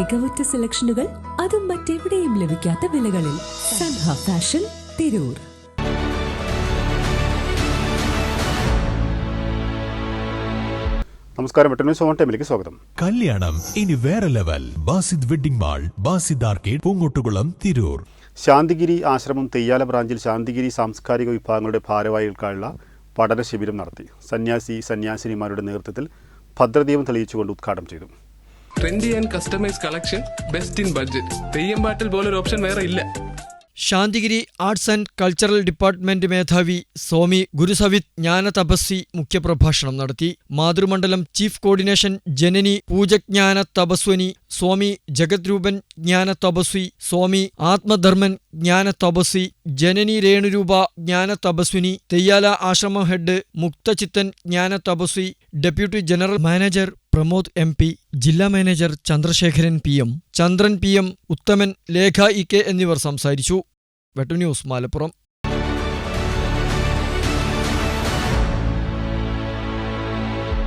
മികവുറ്റ സെലക്ഷനുകൾ അതും മറ്റെവിടെയും ലഭിക്കാത്ത വിലകളിൽ സൻഹ ഫാഷൻ തിരൂർ. നമസ്കാരം ടൈമിലേക്ക് സ്വാഗതം. കല്യാണം ഇനി വേറെ level. Basid wedding mall Basid arcade Poongottukulam Tirur. Santhigiri Ashram Theyyala ബ്രാഞ്ചിൽ ശാന്തിഗിരി സാംസ്കാരിക വിഭാഗങ്ങളുടെ ഭാരവാഹികൾക്കായുള്ള പഠന ശിബിരം നടത്തി. സന്യാസി സന്യാസിനിമാരുടെ നേതൃത്വത്തിൽ ഭദ്രദീപം തെളിയിച്ചുകൊണ്ട് ഉദ്ഘാടനം ചെയ്തു. Trendy and customise collection best in budget Theyyam പാട്ടിൽ പോലൊരു ഓപ്ഷൻ വേറെ ഇല്ല. Santhigiri arts and cultural department മേധാവി സ്വാമി ഗുരുസവിത് ജ്ഞാനതപസ്വി മുഖ്യപ്രഭാഷണം നടത്തി. മാതൃമണ്ഡലം ചീഫ് കോർഡിനേഷൻ ജനനി പൂജജ്ഞാന തപസ്വനി സ്വാമി ജഗദ്രൂപൻ ജ്ഞാന തപസ്വി സ്വാമി ആത്മധർമ്മൻ ജ്ഞാന തപസ്വി ജനനി രേണുരൂപ ജ്ഞാന തപസ്വിനി തെയ്യാല ആശ്രമം head Mukthachithan Jnana Thapaswi deputy general manager Pramod M P ജില്ലാ manager Chandrasekharan P M Chandran P M Uthaman Lekha E K എന്നിവർ സംസാരിച്ചു. വെട്ടു ന്യൂസ് മലപ്പുറം.